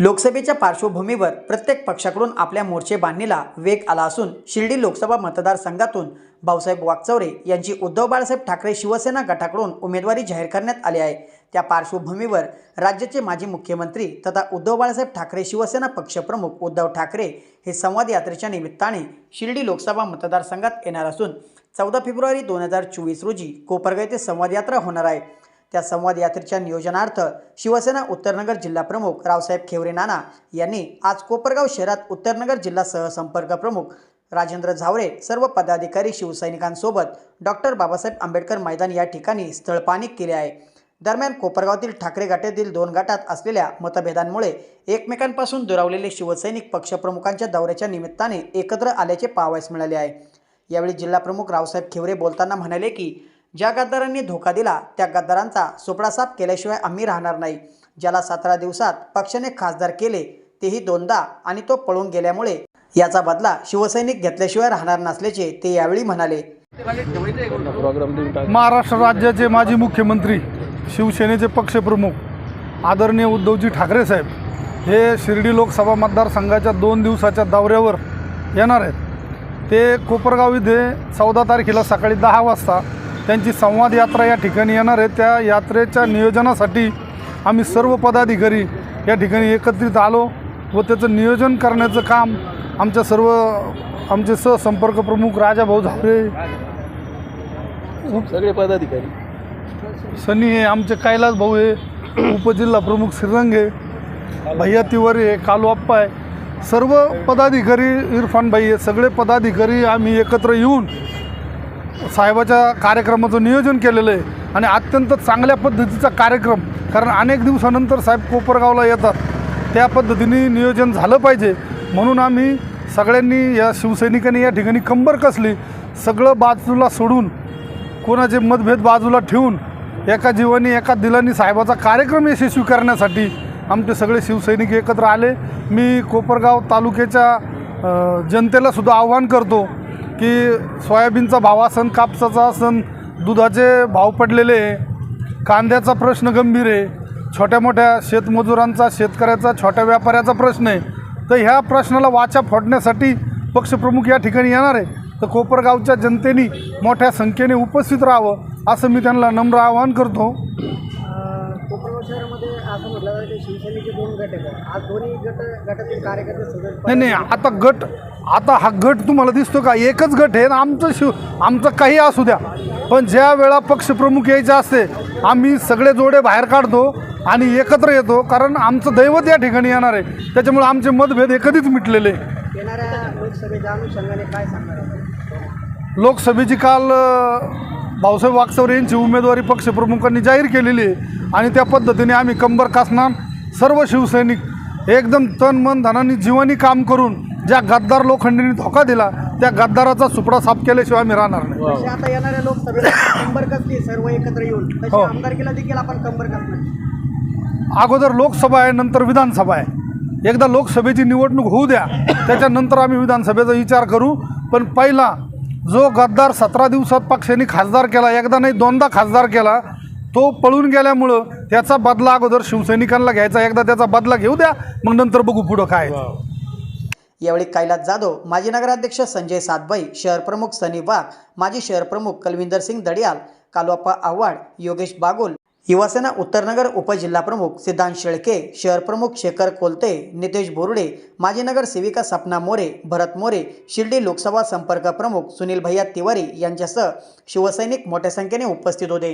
लोकसभेच्या पार्श्वभूमीवर प्रत्येक पक्षाकडून आपल्या मोर्चे बांधणीला वेग आला असून शिर्डी लोकसभा मतदारसंघातून भाऊसाहेब वागचौरे यांची उद्धव बाळासाहेब ठाकरे शिवसेना गटाकडून उमेदवारी जाहीर करण्यात आली आहे. त्या पार्श्वभूमीवर राज्याचे माजी मुख्यमंत्री तथा उद्धव बाळासाहेब ठाकरे शिवसेना पक्षप्रमुख उद्धव ठाकरे हे संवाद यात्रेच्या निमित्ताने शिर्डी लोकसभा मतदारसंघात येणार असून चौदा फेब्रुवारी दोन हजार चोवीस रोजी कोपरगाव येथे संवाद यात्रा होणार आहे. त्या संवाद यात्रेच्या नियोजनार्थ शिवसेना उत्तरनगर जिल्हा प्रमुख रावसाहेब खेवरे नाना यांनी आज कोपरगाव शहरात उत्तरनगर जिल्हा सहसंपर्क प्रमुख राजेंद्र झावरे सर्व पदाधिकारी शिवसैनिकांसोबत डॉक्टर बाबासाहेब आंबेडकर मैदान या ठिकाणी स्थळपाणी केले आहे. दरम्यान कोपरगावातील ठाकरे गटातील दोन गटात असलेल्या मतभेदांमुळे एकमेकांपासून दुरावलेले शिवसैनिक पक्षप्रमुखांच्या दौऱ्याच्या निमित्ताने एकत्र आल्याचे पाहावयास मिळाले आहे. यावेळी जिल्हाप्रमुख रावसाहेब खेवरे बोलताना म्हणाले की ज्या गद्दारांनी धोका दिला त्या गद्दारांचा सोपडा साफ केल्याशिवाय आम्ही राहणार नाही. ज्याला सतरा दिवसात पक्षाने खासदार केले तेही दोनदा आणि तो पळून गेल्यामुळे याचा बदला शिवसैनिक घेतल्याशिवाय राहणार नसल्याचे ते यावेळी म्हणाले. महाराष्ट्र राज्याचे माजी मुख्यमंत्री शिवसेनेचे पक्षप्रमुख आदरणीय उद्धवजी ठाकरे साहेब हे शिर्डी लोकसभा मतदारसंघाच्या दोन दिवसाच्या दौऱ्यावर येणार आहेत. ते कोपरगाव इथे चौदा तारखेला सकाळी दहा वाजता त्यांची संवाद यात्रा या ठिकाणी येणार आहे. त्या यात्रेच्या नियोजनासाठी आम्ही सर्व पदाधिकारी या ठिकाणी एकत्रित आलो व त्याचं नियोजन करण्याचं काम आमच्या सर्व आमचे सहसंपर्क प्रमुख राजाभाऊ झावरे सगळे पदाधिकारी. सनी हे आमचे कैलास भाऊ आहे उपजिल्हा प्रमुख श्रीरंग भैया तिवारी आहे कालू आप्पा आहे सर्व पदाधिकारी इरफान भाई आहे सगळे पदाधिकारी आम्ही एकत्र येऊन साहेबाच्या कार्यक्रमाचं नियोजन केलेलं आहे आणि अत्यंत चांगल्या पद्धतीचा कार्यक्रम कारण अनेक दिवसानंतर साहेब कोपरगावला येतात. त्या पद्धतीने नियोजन झालं पाहिजे. म्हणून आम्ही सगळ्यांनी या शिवसैनिकांनी या ठिकाणी कंबर कसली सगळं बाजूला सोडून कोणाचे मतभेद बाजूला ठेवून एका जीवानी एका दिलानी साहेबाचा कार्यक्रम यशस्वी करण्यासाठी आमचे सगळे शिवसैनिक एकत्र आले. मी कोपरगाव तालुक्याच्या जनतेलासुद्धा जनतेला सुद्धा आव्हान करतो. की सोयाबीनचा भाव असन कापसाचा असन दुधाचे भाव पडलेले आहे. कांद्याचा प्रश्न गंभीर आहे. छोट्या मोठ्या शेतमजुरांचा शेतकऱ्याचा छोट्या व्यापाऱ्याचा प्रश्न आहे. तर ह्या प्रश्नाला वाचा फोडण्यासाठी पक्षप्रमुख या ठिकाणी येणार आहे. तर कोपरगावच्या जनतेने मोठ्या संख्येने उपस्थित राहावं असं मी त्यांना नम्र आवाहन करतो कोपरगाव शहरामध्ये असं म्हटलं जातं की शिवसेनेचे दोन गट आहेत. आज दोन्ही गट गटातील कार्यकर्ते सदस्य नाही नाही आता गट आता हा गट तुम्हाला दिसतो का? एकच गट आहे ना आमचं शिव आमचं काही असू द्या. पण ज्या वेळा पक्षप्रमुख यायचे असते आम्ही सगळे जोडे बाहेर काढतो आणि एकत्र येतो कारण आमचं दैवत या ठिकाणी येणार आहे. त्याच्यामुळे आमचे मतभेद हे कधीच मिटलेले आहे. येणाऱ्या लोकसभेच्या अनुषंगाने काय सांगणार आहे? लोकसभेची काल अ, भाऊसाहेब वागचौरे यांची उमेदवारी पक्षप्रमुखांनी जाहीर केलेली आहे आणि त्या पद्धतीने आम्ही कंबर कसणार सर्व शिवसैनिक एकदम तन मन धनाने जीवानी काम करून ज्या गद्दार लोखंडींनी धोका दिला त्या गद्दाराचा सुपडा साफ केल्याशिवाय आम्ही राहणार नाही. तशी आता येणाऱ्या लोकसभेला कंबर कसली सर्व एकत्र येऊन. तशी हो. आमदारकीला देखील आपण कंबर कसणार अगोदर लोकसभा आहे नंतर विधानसभा आहे. एकदा लोकसभेची निवडणूक होऊ द्या त्याच्यानंतर आम्ही विधानसभेचा विचार करू. पण पहिला जो गद्दार सतरा दिवसात पक्षाने खासदार केला एकदा नाही दोनदा खासदार केला तो पळून गेल्यामुळं त्याचा बदला अगोदर शिवसैनिकांना घ्यायचा एकदा त्याचा बदला घेऊ द्या मग नंतर बघू पुढं काय यावेळी कैलास जाधव माजी नगराध्यक्ष संजय सातभाई शहरप्रमुख सनी वाघ माजी शहर प्रमुख कलविंदर सिंग दडियाल कालवाप्पा आव्हाड योगेश बागुल युवासेना उत्तरनगर उपजिल्हाप्रमुख सिद्धांत शेळके शहर प्रमुख शेखर कोलते नितेश बोर्डे माजी नगर सेविका सपना मोरे भरत मोरे शिर्डी लोकसभा संपर्क प्रमुख सुनील भैया तिवारी यांच्यासह शिवसैनिक मोठ्या संख्येने उपस्थित होते.